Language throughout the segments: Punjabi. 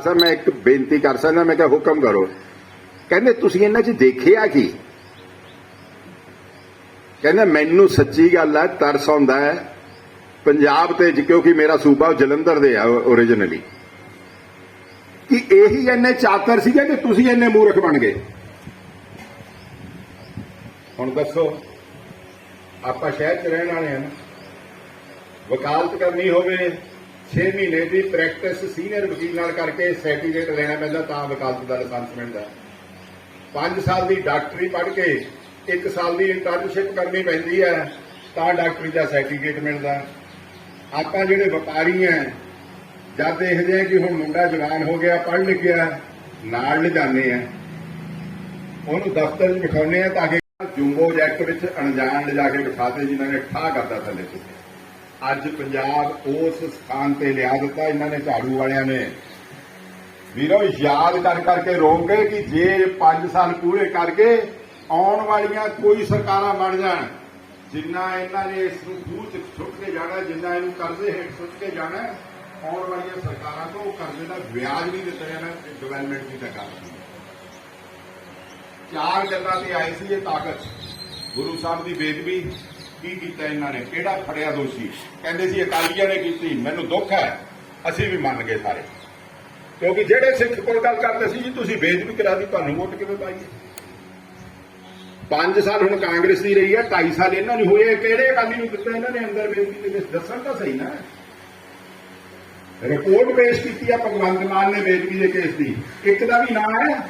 ਸਰ, ਮੈਂ ਇੱਕ ਬੇਨਤੀ ਕਰ ਸਕਦਾ, ਮੈਂ ਕਿਹਾ ਹੁਕਮ ਕਰੋ। ਕਹਿੰਦੇ, ਤੁਸੀਂ ਇਹਨਾਂ 'ਚ ਦੇਖਿਆ ਕੀ? ਕਹਿੰਦੇ, ਮੈਨੂੰ ਸੱਚੀ ਗੱਲ ਹੈ, ਤਰਸ ਆਉਂਦਾ ਹੈ। ਪੰਜਾਬ ਤੇ ਕਿਉਂਕਿ ਮੇਰਾ ਸੂਬਾ ਉਹ ਜਲੰਧਰ ਦੇ ਆ ਓਰੀਜਨਲੀ ਕਿ ਇਹੀ ਇੰਨੇ ਚਾਤਰ ਸੀਗੇ ਕਿ ਤੁਸੀਂ ਇੰਨੇ ਮੂਰਖ ਬਣ ਗਏ? ਹੁਣ ਦੱਸੋ, ਆਪਾਂ ਸ਼ਹਿਰ 'ਚ ਰਹਿਣ ਵਾਲੇ ਹਾਂ ਨਾ। ਵਕਾਲਤ ਕਰਨੀ ਹੋਵੇ 6 ਮਹੀਨੇ ਦੀ ਪ੍ਰੈਕਟਿਸ ਸੀਨੀਅਰ ਵਕੀਲ ਨਾਲ ਕਰਕੇ ਸਰਟੀਫਿਕੇਟ ਲੈਣਾ ਪੈਂਦਾ ਤਾਂ ਵਕਾਲਤ ਦਾ ਲਾਇਸੈਂਸ ਮਿਲਦਾ। 5 ਸਾਲ ਦੀ ਡਾਕਟਰੀ ਪੜ੍ਹ ਕੇ 1 ਸਾਲ ਦੀ ਇੰਟਰਨਸ਼ਿਪ ਕਰਨੀ ਪੈਂਦੀ ਹੈ, ਤਾਂ ਡਾਕਟਰੀ ਦਾ ਸਰਟੀਫਿਕੇਟ ਮਿਲਦਾ। ਆਪਾਂ ਜਿਹੜੇ ਵਪਾਰੀ ਆ ਜਦ ਦੇਖਦੇ ਆ ਕਿ ਹੁਣ ਮੁੰਡਾ ਜਵਾਨ ਹੋ ਗਿਆ, ਪੜ੍ਹ ਲਿਖਿਆ, ਨਾਲ ਲਿਜਾਣੇ ਆ। ਉਹਨੂੰ ਦਫ਼ਤਰ 'ਚ ਬਿਠਾਉਂਦੇ ਆ ਤਾਂ ਕਿ ਜੁੰਬੋ ਜੈਕਟ ਵਿੱਚ ਅਣਜਾਣ ਲਿਜਾ ਕੇ ਬਿਠਾਤੇ ਜਿਨ੍ਹਾਂ ਨੇ ਠਾਹ ਕਰਦਾ ਥੱਲੇ ਤੋਂ ਅੱਜ ਪੰਜਾਬ ਉਸ ਸਥਾਨ ਤੇ ਲਿਆ ਦਿੱਤਾ ਇਹਨਾਂ ਨੇ ਝਾੜੂ ਵਾਲਿਆਂ ਨੇ। ਵੀਰੋ, ਯਾਦ ਕਰ ਕਰਕੇ ਰੋਗੇ ਕਿ ਜੇ 5 ਸਾਲ ਪੂਰੇ ਕਰਕੇ ਆਉਣ ਵਾਲੀਆਂ ਕੋਈ ਸਰਕਾਰਾਂ ਬਣ ਜਾਣ, ਜਿੰਨਾ ਇਹਨਾਂ ਨੇ ਇਸ ਨੂੰ ਦੂਰ ਚ ਸੁੱਟ ਕੇ ਜਾਣਾ, ਜਿੰਨਾ ਇਹਨੂੰ ਕਰਜ਼ੇ ਹੇਠ ਸੁੱਟ ਕੇ ਜਾਣਾ, ਆਉਣ ਵਾਲੀਆਂ ਸਰਕਾਰਾਂ ਤੋਂ ਉਹ ਕਰਜ਼ੇ ਦਾ ਵਿਆਜ ਵੀ ਦਿੱਤਾ ਜਾਣਾ ਡਿਵੈਲਪਮੈਂਟ ਦੀ ਤਾਂ ਗੱਲ ਚਾਰ ਗੱਲਾਂ ਤੇ ਆਏ ਸੀ ਇਹ ਤਾਕਤ। ਗੁਰੂ ਸਾਹਿਬ ਦੀ ਬੇਦਬੀ ਕੀ ਕੀਤਾ ਇਹਨਾਂ ਨੇ? ਕਿਹੜਾ ਫੜਿਆ ਦੋਸ਼ੀ? ਕਹਿੰਦੇ ਸੀ, ਅਕਾਲੀਆਂ ਨੇ ਕੀਤੀ। ਮੈਨੂੰ ਦੁੱਖ ਹੈ। ਅਸੀਂ ਵੀ ਮੰਨ ਗਏ ਸਾਰੇ। ਕਿਉਂਕਿ ਜਿਹੜੇ ਸਿੱਖ ਕੋਲ ਗੱਲ ਕਰਦੇ ਸੀ ਜੀ, ਤੁਸੀਂ ਬੇਦਬੀ ਕਰਾ ਦੀ ਤੁਹਾਨੂੰ ਵੋਟ ਕਿਵੇਂ ਪਾਈਏ? 5 ਸਾਲ ਹੁਣ ਕਾਂਗਰਸ ਦੀ ਰਹੀ ਹੈ 2.5 ਸਾਲ ਇਹਨਾਂ ਨੂੰ ਹੋਏ, ਕਿਹੜੇ ਅਕਾਲੀ ਨੂੰ ਦਿੱਤਾ ਇਹਨਾਂ ਨੇ ਅੰਦਰ ਬੇਨਤੀ ਦੇ ਵਿੱਚ? ਦੱਸਣ ਤਾਂ ਸਹੀ ਨਾ। ਰਿਪੋਰਟ ਪੇਸ਼ ਕੀਤੀ ਆ ਭਗਵੰਤ ਮਾਨ ਨੇ ਬੇਦਬੀ ਦੇ ਕੇਸ ਦੀ। ਇੱਕ ਦਾ ਵੀ ਨਾਂ ਹੈ।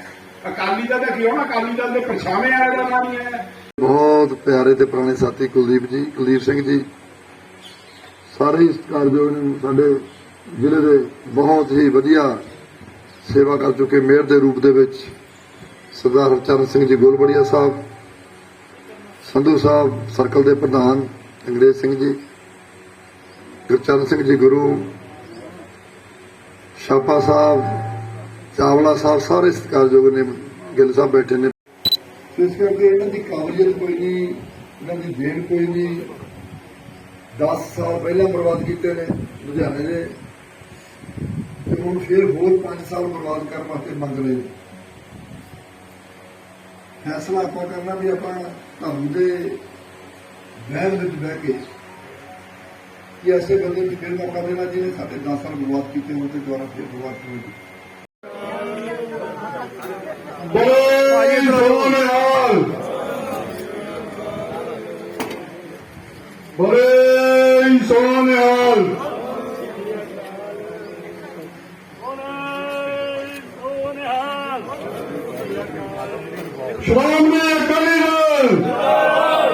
ਅਕਾਲੀ ਦਲ ਦਾ ਕਿਉਂ ਨਾ ਅਕਾਲੀ ਦਲ ਦੇ ਪਰਛਾਵੇਂ ਵਾਲੇ ਦਾ ਨਾਂ ਨਹੀਂ ਹੈ। ਬਹੁਤ ਪਿਆਰੇ ਤੇ ਪੁਰਾਣੇ ਸਾਥੀ ਕੁਲਦੀਪ ਜੀ, ਕੁਲਦੀਪ ਸਿੰਘ ਜੀ। ਸਾਰੇ ਹੀ ਸਤਿਕਾਰਯੋਗ ਨੇ ਸਾਡੇ ਜ਼ਿਲ੍ਹੇ ਦੇ ਬਹੁਤ ਹੀ ਵਧੀਆ ਸੇਵਾ ਕਰ ਚੁੱਕੇ ਮੇਅਰ ਦੇ ਰੂਪ ਦੇ ਵਿੱਚ। ਸਰਦਾਰ ਹਰਚਰਨ ਸਿੰਘ ਜੀ ਗੋਲਬੜੀਆ ਸਾਹਿਬ, ਸੰਧੂ ਸਾਹਿਬ, ਸਰਕਲ ਦੇ ਪ੍ਰਧਾਨ ਅੰਗਰੇਜ਼ ਸਿੰਘ ਜੀ, ਗੁਰਚਰਨ ਸਿੰਘ ਜੀ ਗੁਰੂ ਸ਼ਾਪਾ ਸਾਹਿਬ, ਚਾਵਲਾ ਸਾਹਿਬ, ਸਾਰੇ ਸਤਿਕਾਰਯੋਗ ਨੇ ਗਿੱਲ ਸਾਹਿਬ ਬੈਠੇ ਨੇ। ਇਸ ਕਰਕੇ ਇਹਨਾਂ ਦੀ ਕਾਬਲੀਅਤ ਕੋਈ ਨਹੀਂ, ਇਹਨਾਂ ਦੀ ਦੇਣ ਕੋਈ ਨਹੀਂ। 10 ਸਾਲ ਪਹਿਲਾਂ ਬਰਬਾਦ ਕੀਤੇ ਨੇ ਲੁਧਿਆਣੇ ਦੇ। ਤੇ ਹੁਣ ਫਿਰ ਹੋਰ 5 ਸਾਲ ਬਰਬਾਦ ਕਰਨ ਵਾਸਤੇ ਮੰਗ ਰਹੇ ਨੇ। ਫੈਸਲਾ ਆਪਾਂ ਕਰਨਾ ਵੀ ਆਪਾਂ ਧਰਮ ਦੇ ਵਹਿਮ ਵਿੱਚ ਬਹਿ ਕੇ ਕਿ ਐਸੇ ਬੰਦੇ ਨੂੰ ਫਿਰ ਮੌਕਾ ਦੇਣਾ ਜਿਹਨੇ ਸਾਡੇ 10 ਸਾਲ ਬਰਬਾਦ ਕੀਤੇ ਹੋਣ ਤੇ ਦੁਬਾਰਾ ਫਿਰ ਬਰਬਾਦ ਹੋਵੇ ਬੋਲੇ। 버레이 소원해할 주방부의 권리를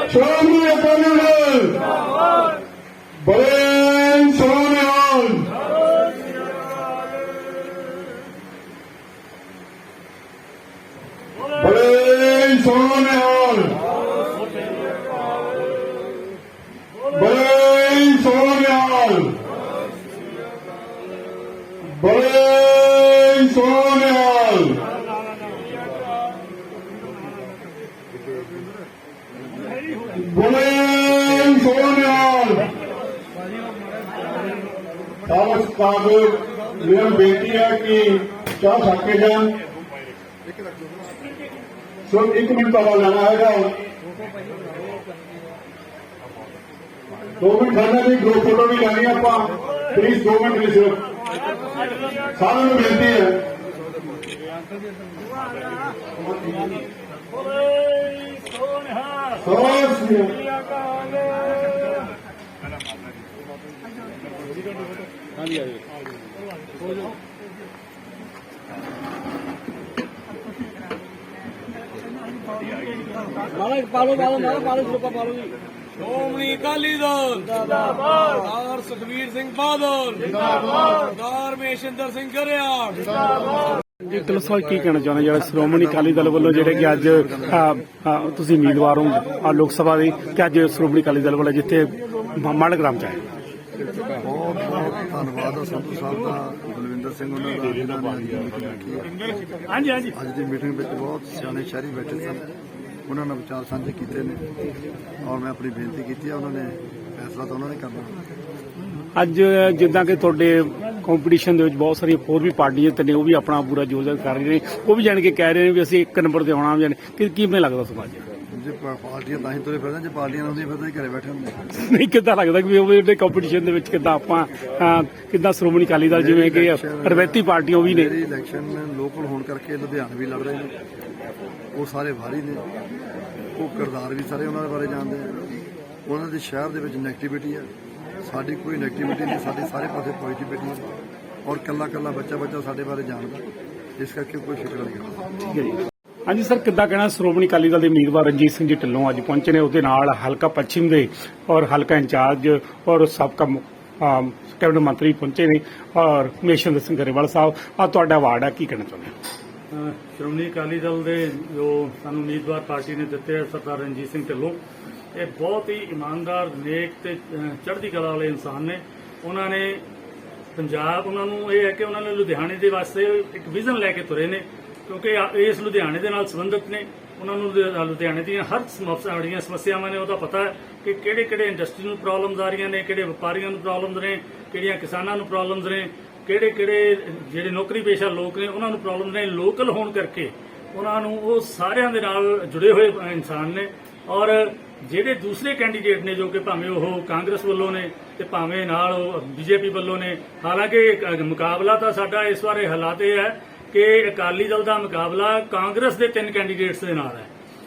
주방부의 권리를 버레이 소원해할 버레이 소원해할 ਸਾਵਸ ਕਾਬਲ ਮੇਰੀ ਬੇਨਤੀ ਹੈ ਕਿ ਚਾਹ ਛੱਕ ਕੇ ਜਾਣ ਸੋ ਇੱਕ ਮਿੰਟ ਤੁਹਾਡਾ ਲੈਣਾ ਹੈਗਾ ਦੋ ਮਿੰਟ ਖਾਣਾ ਦੀ ਗਰੁੱਪ ਫੋਟੋ ਵੀ ਲੈਣੀ ਹੈ ਆਪਾਂ ਪਲੀਜ਼ ਦੋ ਮਿੰਟ ਲਈ ਸਿਰਫ ਸਾਰਿਆਂ ਨੂੰ ਬੇਨਤੀ ਹੈ ਸੋਸ ਮਾਲਾ ਪਾਲੋ ਪਾਲੋ ਮਾਲਾ ਪਾਲੋ ਸਰੂਪਾ ਪਾਲੋ ਜੀ ਸ਼੍ਰੋਮਣੀ ਅਕਾਲੀ ਦਲ। ਜਿੰਦਾਬਾਦ। ਸਰਦਾਰ ਸੁਖਵੀਰ ਸਿੰਘ ਬਾਦਲ। ਜਿੰਦਾਬਾਦ। ਸਰਦਾਰ ਮੇਸ਼ਿੰਦਰ ਸਿੰਘ ਗਰੇਵਾਲ ਜੀ ਕਲਸਵਾਲ ਕੀ ਕਹਿਣਾ ਚਾਹੁੰਦੇ ਜਿਹੜਾ ਸ਼੍ਰੋਮਣੀ ਅਕਾਲੀ ਦਲ ਵੱਲੋਂ ਜਿਹੜੇ ਕਿ ਅੱਜ ਤੁਸੀਂ ਉਮੀਦਵਾਰ ਹੋ ਆ ਲੋਕ ਸਭਾ ਦੇ ਕਿ ਅੱਜ ਸ਼੍ਰੋਮਣੀ ਅਕਾਲੀ ਦਲ ਵੱਲੋਂ ਜਿੱਥੇ ਮਾਲਕ ਗ੍ਰਾਮ ਚ ਆਏ। ਬਹੁਤ ਬਹੁਤ ਧੰਨਵਾਦ ਆ ਸੰਧੂ ਸਾਹਿਬ ਦਾ ਬਲਵਿੰਦਰ ਸਿੰਘ ਉਹਨਾਂ ਦਾ ਜਿਨ੍ਹਾਂ ਨੇ ਹਾਂਜੀ ਹਾਂਜੀ। ਅੱਜ ਦੀ ਮੀਟਿੰਗ ਵਿੱਚ ਬਹੁਤ ਸਿਆਣੇ ਸ਼ਹਿਰੀ ਬੈਠੇ ਸਨ। ਉਹਨਾਂ ਨੇ ਵਿਚਾਰ ਸਾਂਝੇ ਕੀਤੇ ਨੇ। ਔਰ ਮੈਂ ਆਪਣੀ ਬੇਨਤੀ ਕੀਤੀ ਹੈ ਉਹਨਾਂ ਨੇ ਫੈਸਲਾ ਤਾਂ ਉਹਨਾਂ ਨੇ ਕਰਨਾ। ਅੱਜ ਜਿੱਦਾਂ ਕਿ ਤੁਹਾਡੇ ਕੰਪੀਟੀਸ਼ਨ ਦੇ ਵਿੱਚ ਬਹੁਤ ਸਾਰੀਆਂ ਹੋਰ ਵੀ ਪਾਰਟੀਆਂ ਤੇ ਨੇ ਉਹ ਵੀ ਆਪਣਾ ਪੂਰਾ ਜੋਰਦਾਰ ਕਰ ਰਹੇ ਨੇ। ਉਹ ਵੀ ਜਾਣ ਕੇ ਕਹਿ ਰਹੇ ਨੇ ਵੀ ਅਸੀਂ ਇੱਕ ਨੰਬਰ ਤੇ ਆਉਣਾ ਜਾਣ ਕਿ ਕਿਵੇਂ ਲੱਗਦਾ ਸਮਾਜ ਜੇ ਪਾ- ਪਾਰਟੀਆਂ ਤਾਂ ਹੀ ਤੁਰੇ ਫਿਰਦੇ ਜੇ ਪਾਰਟੀਆਂ ਨਾ ਹੁੰਦੀਆਂ ਫਿਰ ਤਾਂ ਘਰੇ ਬੈਠੇ ਹੁੰਦੇ ਨਹੀਂ ਕਿੱਦਾਂ ਲੱਗਦਾ ਕਿ ਵੀ ਉਹ ਜਿਹੜੇ ਕੰਪੀਟੀਸ਼ਨ ਦੇ ਵਿੱਚ ਕਿੱਦਾਂ ਆਪਾਂ ਕਿੱਦਾਂ ਸ਼੍ਰੋਮਣੀ ਅਕਾਲੀ ਦਲ ਜਿਵੇਂ ਕਿ ਰਵੈਤੀ ਪਾਰਟੀਆਂ ਉਹ ਵੀ ਨੇ। ਮੇਰੀ ਇਲੈਕਸ਼ਨ ਲੋਕਲ ਹੋਣ ਕਰਕੇ ਲੁਧਿਆਣਾ ਵੀ ਲੜ ਰਹੇ ਨੇ। ਉਹ ਸਾਰੇ ਬਾਹਰੀ ਨੇ। ਉਹ ਕਿਰਦਾਰ ਵੀ ਸਾਰੇ ਉਹਨਾਂ ਦੇ ਬਾਰੇ ਜਾਣਦੇ ਆ। ਉਹਨਾਂ ਦੇ ਸ਼ਹਿਰ ਦੇ ਵਿੱਚ ਨੈਗੇਟਿਵਿਟੀ ਹੈ ਸਾਡੀ ਕੋਈ ਨੈਗੇਟਿਵਿਟੀ ਨਹੀਂ ਸਾਡੇ ਸਾਰੇ ਪਾਸੇ ਪੋਜ਼ਿਟਿਵਿਟੀ ਹੈ ਔਰ ਕੱਲਾ ਕੱਲਾ ਬੱਚਾ ਬੱਚਾ ਸਾਡੇ ਬਾਰੇ ਜਾਣਦਾ। ਇਸ ਕਰਕੇ ਕੋਈ ਫਿਕਰ ਨਹੀਂ ਕਰਦਾ। ਠੀਕ ਹੈ ਜੀ। ਹਾਂਜੀ ਸਰ ਕਿੱਦਾਂ ਕਹਿਣਾ ਸ਼੍ਰੋਮਣੀ ਅਕਾਲੀ ਦਲ ਦੇ ਉਮੀਦਵਾਰ ਰਣਜੀਤ ਸਿੰਘ ਜੀ ਢਿੱਲੋਂ ਅੱਜ ਪਹੁੰਚੇ ਨੇ ਉਹਦੇ ਨਾਲ ਹਲਕਾ ਪੱਛਮ ਦੇ ਔਰ ਹਲਕਾ ਇੰਚਾਰਜ ਔਰ ਸਾਬਕਾ ਕੈਬਨਿਟ ਮੰਤਰੀ ਪਹੁੰਚੇ ਨੇ ਔਰ ਮੇਸ਼ਨ ਸਿੰਘ ਗਰੇਵਾਲ ਸਾਹਿਬ ਆ ਤੁਹਾਡਾ ਵਾਰਡ ਆ ਕੀ ਕਹਿਣਾ ਚਾਹੁੰਦੇ ਹੋ? ਸ਼੍ਰੋਮਣੀ ਅਕਾਲੀ ਦਲ ਦੇ ਜੋ ਸਾਨੂੰ ਉਮੀਦਵਾਰ ਪਾਰਟੀ ਨੇ ਦਿੱਤੇ ਆ ਸਰਦਾਰ ਰਣਜੀਤ ਸਿੰਘ ਢਿੱਲੋਂ ਇਹ ਬਹੁਤ ਹੀ ਇਮਾਨਦਾਰ ਨੇਕ ਤੇ ਅ, ਚੜ੍ਹਦੀ ਕਲਾ ਵਾਲੇ ਇਨਸਾਨ ਨੇ। ਉਹਨਾਂ ਨੇ ਪੰਜਾਬ ਉਹਨਾਂ ਨੂੰ ਇਹ ਹੈ ਕਿ ਉਹਨਾਂ ਨੇ ਲੁਧਿਆਣੇ ਦੇ ਵਾਸਤੇ ਇੱਕ ਵਿਜ਼ਨ ਲੈ ਕੇ ਤੁਰੇ ਨੇ। ਕਿਉਂਕਿ ਇਸ ਲੁਧਿਆਣੇ ਦੇ ਨਾਲ ਸੰਬੰਧਿਤ ਨੇ। ਉਹਨਾਂ ਨੂੰ ਲੁਧਿਆਣੇ ਦੀਆਂ ਹਰ ਸਮੱਸਿਆ ਜਿਹੜੀਆਂ ਸਮੱਸਿਆਵਾਂ ਨੇ ਉਹਦਾ ਪਤਾ ਹੈ ਕਿ ਕਿਹੜੇ ਕਿਹੜੇ ਇੰਡਸਟਰੀ ਨੂੰ ਪ੍ਰੋਬਲਮਸ ਆ ਰਹੀਆਂ ਨੇ, ਕਿਹੜੇ ਵਪਾਰੀਆਂ ਨੂੰ ਪ੍ਰੋਬਲਮਸ ਨੇ, ਕਿਹੜੀਆਂ ਕਿਸਾਨਾਂ ਨੂੰ ਪ੍ਰੋਬਲਮਸ ਨੇ ਕਿਹੜੇ ਕਿਹੜੇ ਜਿਹੜੇ ਨੌਕਰੀ ਪੇਸ਼ਾ ਲੋਕ ਨੇ, ਉਹਨਾਂ ਨੂੰ ਪ੍ਰੋਬਲਮ ਨੇ ਲੋਕਲ ਹੋਣ ਕਰਕੇ ਉਹਨਾਂ ਨੂੰ ਉਹ ਸਾਰਿਆਂ ਦੇ ਨਾਲ ਜੁੜੇ ਹੋਏ ਇਨਸਾਨ ਨੇ। ਔਰ ਜਿਹੜੇ ਦੂਸਰੇ ਕੈਂਡੀਡੇਟ ਨੇ ਜੋ ਕਿ ਭਾਵੇਂ ਉਹ ਕਾਂਗਰਸ ਵੱਲੋਂ ਨੇ ਤੇ ਭਾਵੇਂ ਨਾਲ ਉਹ ਬੀਜੇਪੀ ਵੱਲੋਂ ਨੇ, ਹਾਲਾਂਕਿ ਮੁਕਾਬਲਾ ਤਾਂ ਸਾਡਾ ਇਸ ਵਾਰ ਹਾਲਾਤ ਇਹ ਹੈ ਕਿ ਅਕਾਲੀ ਦਲ ਦਾ ਮੁਕਾਬਲਾ ਕਾਂਗਰਸ ਦੇ ਤਿੰਨ ਕੈਂਡੀਡੇਟਸ ਦੇ ਨਾਲ ਹੈ।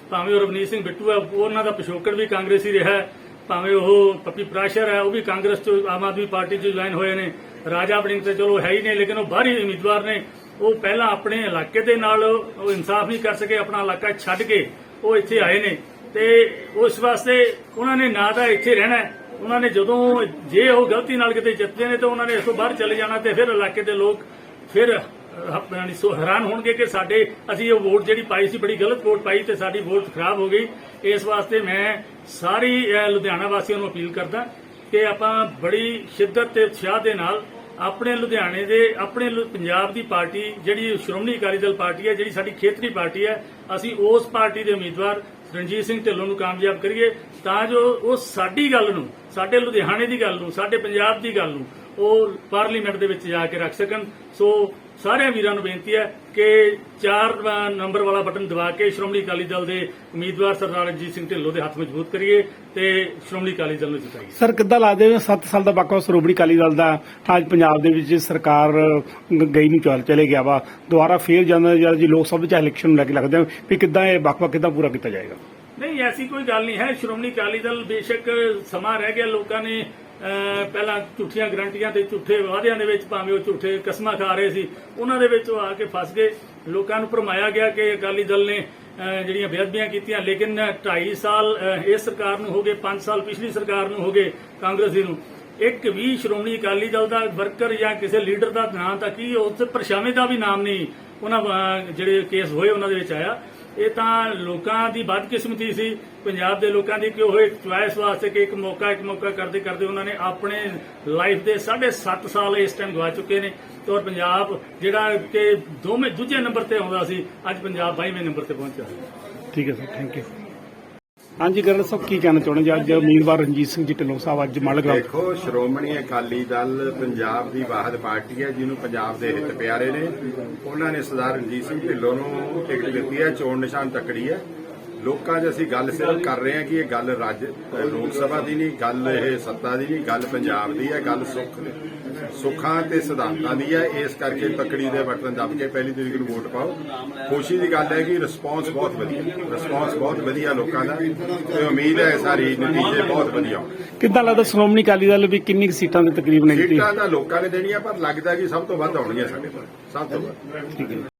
ਭਾਵੇਂ ਉਹ ਰਵਨੀਤ ਸਿੰਘ ਬਿੱਟੂ ਹੈ ਉਹਨਾਂ ਦਾ ਪਿਛੋਕੜ ਵੀ ਕਾਂਗਰਸੀ ਰਿਹਾ ਹੈ। ਭਾਵੇਂ ਉਹ ਪੱਪੀ ਪ੍ਰਾਸ਼ਰ ਹੈ ਉਹ ਵੀ ਕਾਂਗਰਸ ਤੋਂ ਆਮ ਆਦਮੀ ਪਾਰਟੀ ਚ ਜੁਆਇਨ ਹੋਏ ਨੇ। ਰਾਜਾ ਬੜਿੰਗ ਤੇ ਚਲੋ ਹੈ ਹੀ ਨੇ ਲੇਕਿਨ ਉਹ ਬਾਹਰੀ ਉਮੀਦਵਾਰ ਨੇ। ਉਹ ਪਹਿਲਾਂ ਆਪਣੇ ਇਲਾਕੇ ਦੇ ਨਾਲ ਉਹ ਇਨਸਾਫ ਨਹੀਂ ਕਰ ਸਕੇ ਆਪਣਾ ਇਲਾਕਾ ਛੱਡ ਕੇ ਉਹ ਇੱਥੇ ਆਏ ਨੇ। ਤੇ ਉਸ ਵਾਸਤੇ ਉਹਨਾਂ ਨੇ ਨਾ ਤਾਂ ਇੱਥੇ ਰਹਿਣਾ ਹੈ, ਉਹਨਾਂ ਨੇ ਜਦੋਂ ਜੇ ਉਹ ਗਲਤੀ ਨਾਲ ਕਿਤੇ ਜਿੱਤਦੇ ਨੇ ਤਾਂ ਉਹਨਾਂ ਨੇ ਇਸ ਤੋਂ ਬਾਹਰ ਚਲੇ ਜਾਣਾ ਤੇ ਫਿਰ ਇਲਾਕੇ ਦੇ ਲੋਕ ਫਿਰ ਹੈਰਾਨ ਹੋਣਗੇ ਕਿ ਸਾਡੇ, ਅਸੀਂ ਉਹ ਵੋਟ ਜਿਹੜੀ ਪਾਈ ਸੀ, ਬੜੀ ਗਲਤ ਵੋਟ ਪਾਈ ਤੇ ਸਾਡੀ ਵੋਟ ਖਰਾਬ ਹੋ ਗਈ। ਇਸ ਵਾਸਤੇ ਮੈਂ ਸਾਰੀ ਲੁਧਿਆਣਾ ਵਾਸੀਆਂ ਨੂੰ ਅਪੀਲ ਕਰਦਾ ਕਿ ਆਪਾਂ ਬੜੀ ਸ਼ਿੱਦਤ ਤੇ ਉਤਸ਼ਾਹ ਦੇ ਨਾਲ ਆਪਣੇ ਲੁਧਿਆਣੇ ਦੇ, ਆਪਣੇ ਪੰਜਾਬ ਦੀ ਪਾਰਟੀ, ਜਿਹੜੀ ਸ਼੍ਰੋਮਣੀ ਅਕਾਲੀ ਦਲ ਪਾਰਟੀ ਹੈ, ਜਿਹੜੀ ਸਾਡੀ ਖੇਤਰੀ ਪਾਰਟੀ ਹੈ, ਅਸੀਂ ਉਸ ਪਾਰਟੀ ਦੇ ਉਮੀਦਵਾਰ ਰਣਜੀਤ ਸਿੰਘ ਢਿੱਲੋਂ ਨੂੰ ਕਾਮਯਾਬ ਕਰੀਏ। ਤਾਂ ਜੋ ਉਹ ਸਾਡੀ ਗੱਲ ਨੂੰ, ਸਾਡੇ ਲੁਧਿਆਣੇ ਦੀ ਗੱਲ ਨੂੰ, ਸਾਡੇ ਪੰਜਾਬ ਦੀ ਗੱਲ ਨੂੰ ਉਹ ਪਾਰਲੀਮੈਂਟ ਦੇ ਵਿੱਚ ਜਾ ਕੇ ਰੱਖ ਸਕਣ। ਸੋ ਸਾਰਿਆਂ ਵੀਰਾਂ ਨੂੰ ਬੇਨਤੀ ਹੈ ਕਿ 4 ਨੰਬਰ ਵਾਲਾ ਬਟਨ ਦਬਾ ਕੇ ਸ਼੍ਰੋਮਣੀ ਅਕਾਲੀ ਦਲ ਦੇ ਉਮੀਦਵਾਰ ਸਰਦਾਰ ਰਣਜੀਤ ਸਿੰਘ ਢਿੱਲੋਂ ਦੇ ਹੱਥ ਮਜ਼ਬੂਤ ਕਰੀਏ ਤੇ ਸ਼੍ਰੋਮਣੀ ਅਕਾਲੀ ਦਲ ਨੂੰ ਜਿਤਾਈਏ। ਸਰ ਕਿੱਦਾਂ ਲੱਗਦੇ ਹੋ? 7 ਸਾਲ ਦਾ ਬਾਕਾ ਸ਼੍ਰੋਮਣੀ ਅਕਾਲੀ ਦਲ ਦਾ ਅੱਜ ਪੰਜਾਬ ਦੇ ਵਿੱਚ ਸਰਕਾਰ ਗਈ ਨੂੰ ਚੱਲ ਚਲੇ ਗਿਆ ਵਾ। ਦੁਬਾਰਾ ਫੇਰ ਜਾਂਦਾ ਜਦ ਜੀ ਲੋਕ ਸਭਾ ਚ ਇਲੈਕਸ਼ਨ ਨੂੰ ਲੈ ਕੇ ਲੱਗਦਾ ਵੀ ਕਿੱਦਾਂ ਇਹ ਬਾਕਾ ਕਿੱਦਾਂ ਪੂਰਾ ਕੀਤਾ ਜਾਏਗਾ? ਨਹੀਂ ਐਸੀ ਕੋਈ ਗੱਲ ਨਹੀਂ ਹੈ। ਸ਼੍ਰੋਮਣੀ ਅਕਾਲੀ ਦਲ ਬੇਸ਼ੱਕ ਸਮਾਂ ਰਹਿ ਗਿਆ। ਲੋਕਾਂ ਨੇ ਪਹਿਲਾਂ ਝੂਠੀਆਂ ਗਰੰਟੀਆਂ ਤੇ ਝੂਠੇ ਵਾਅਦਿਆਂ ਦੇ ਵਿੱਚ ਭਾਵੇਂ ਉਹ ਝੂਠੇ ਕਸਮਾਂ ਖਾ ਰਹੇ ਸੀ, ਉਹਨਾਂ ਦੇ ਵਿੱਚ ਉਹ ਆ ਕੇ ਫਸ ਗਏ। ਲੋਕਾਂ ਨੂੰ ਭਰਮਾਇਆ ਗਿਆ ਕਿ ਅਕਾਲੀ ਦਲ ਨੇ ਜਿਹੜੀਆਂ ਬੇਅਦਬੀਆਂ ਕੀਤੀਆਂ, ਲੇਕਿਨ 2.5 ਸਾਲ ਇਸ ਸਰਕਾਰ ਨੂੰ ਹੋ ਗਏ 5 ਸਾਲ ਪਿਛਲੀ ਸਰਕਾਰ ਨੂੰ ਹੋ ਗਏ ਕਾਂਗਰਸੀ ਨੂੰ। ਇੱਕ ਵੀ ਸ਼੍ਰੋਮਣੀ ਅਕਾਲੀ ਦਲ ਦਾ ਵਰਕਰ ਜਾਂ ਕਿਸੇ ਲੀਡਰ ਦਾ ਨਾਂ ਤਾਂ ਕੀ, ਉਸ ਪਰਛਾਵੇਂ ਦਾ ਵੀ ਨਾਮ ਨਹੀਂ, ਉਹਨਾਂ ਜਿਹੜੇ ਕੇਸ ਹੋਏ ਉਹਨਾਂ ਦੇ ਵਿੱਚ ਆਇਆ। ਇਹ ਤਾਂ ਲੋਕਾਂ ਦੀ ਬਦਕਿਸਮਤੀ ਸੀ। ਪੰਜਾਬ ਦੇ ਲੋਕਾਂ ਦੀ ਕਿ ਉਹ ਇੱਕ ਚੁਆਇਸ ਵਾਸਤੇ ਕਿ ਇੱਕ ਮੌਕਾ ਇੱਕ ਮੌਕਾ ਕਰਦੇ ਕਰਦੇ ਉਹਨਾਂ ਨੇ ਆਪਣੇ ਲਾਈਫ ਦੇ 7.5 ਸਾਲ ਇਸ ਟਾਈਮ ਗਵਾ ਚੁੱਕੇ ਨੇ ਤੇ ਔਰ ਪੰਜਾਬ ਜਿਹੜਾ ਕਿ ਦੋਵੇਂ, ਦੂਜੇ ਨੰਬਰ ਤੇ ਆਉਂਦਾ ਸੀ, ਅੱਜ ਪੰਜਾਬ 22ਵੇਂ ਨੰਬਰ ਤੇ ਪਹੁੰਚਿਆ। ਠੀਕ ਹੈ ਸਰ ਥੈਂਕ ਯੂ ਹਾਂਜੀ, ਗਰਲ ਸਾਹਿਬ, ਕੀ ਕਹਿਣਾ ਚਾਹੁੰਦੇ ਜੀ? ਅੱਜ ਉਮੀਦਵਾਰ ਰਣਜੀਤ ਸਿੰਘ ਜੀ ਢਿੱਲੋਂ ਸਾਹਿਬ ਅੱਜ ਮਾਲਗਰਾਮ ਦੇਖੋ, ਸ਼੍ਰੋਮਣੀ ਅਕਾਲੀ ਦਲ ਪੰਜਾਬ ਦੀ ਵਾਹਦ ਪਾਰਟੀ ਹੈ, ਜਿਹਨੂੰ ਪੰਜਾਬ ਦੇ ਹਿੱਤ ਪਿਆਰੇ ਨੇ। ਉਹਨਾਂ ਨੇ ਸਰਦਾਰ ਰਣਜੀਤ ਸਿੰਘ ਢਿੱਲੋਂ ਨੂੰ ਟਿਕਟ ਦਿੱਤੀ ਹੈ, ਚੋਣ ਨਿਸ਼ਾਨ ਤੱਕੜੀ ਹੈ। ਲੋਕਾਂ 'ਚ ਅਸੀਂ ਗੱਲ ਸਿਰਫ ਕਰ ਰਹੇ ਹਾਂ ਕਿ ਇਹ ਗੱਲ ਰਾਜ ਲੋਕ ਸਭਾ ਦੀ ਨਹੀਂ ਗੱਲ ਇਹ ਸੱਤਾ ਦੀ ਨਹੀਂ ਗੱਲ ਪੰਜਾਬ ਦੀ ਹੈ ਗੱਲ ਸੁੱਖ ਸੁੱਖਾਂ ਤੇ ਸਿਧਾਂਤਾਂ ਦੀ ਹੈ ਇਸ ਕਰਕੇ ਤੱਕੜੀ ਦੇ ਬਟਨ ਦੱਬ ਕੇ ਪਹਿਲੀ ਤਰੀਕ ਨੂੰ ਵੋਟ ਪਾਓ। ਖੁਸ਼ੀ ਦੀ ਗੱਲ ਹੈ ਕਿ ਰਿਸਪੌਂਸ ਬਹੁਤ ਵਧੀਆ ਰਿਸਪੌਂਸ ਬਹੁਤ ਵਧੀਆ ਲੋਕਾਂ ਦਾ। ਤੇ ਉਮੀਦ ਹੈ ਸਾਰੀ ਨਤੀਜੇ ਬਹੁਤ ਵਧੀਆ ਕਿੱਦਾਂ ਲੱਗਦਾ ਸ਼੍ਰੋਮਣੀ ਅਕਾਲੀ ਦਲ ਵੀ ਕਿੰਨੀ ਸੀਟਾਂ ਦੇ ਤਕਰੀਬਨ ਹੈ ਜੀ ਸੀਟਾਂ ਤਾਂ ਲੋਕਾਂ ਨੇ ਦੇਣੀਆਂ ਪਰ ਲੱਗਦਾ ਕਿ ਸਭ ਤੋਂ ਵੱਧ ਆਉਣਗੀਆਂ ਸਾਡੇ ਕੋਲ ਸਭ ਤੋਂ ਵੱਧ। ਠੀਕ ਹੈ।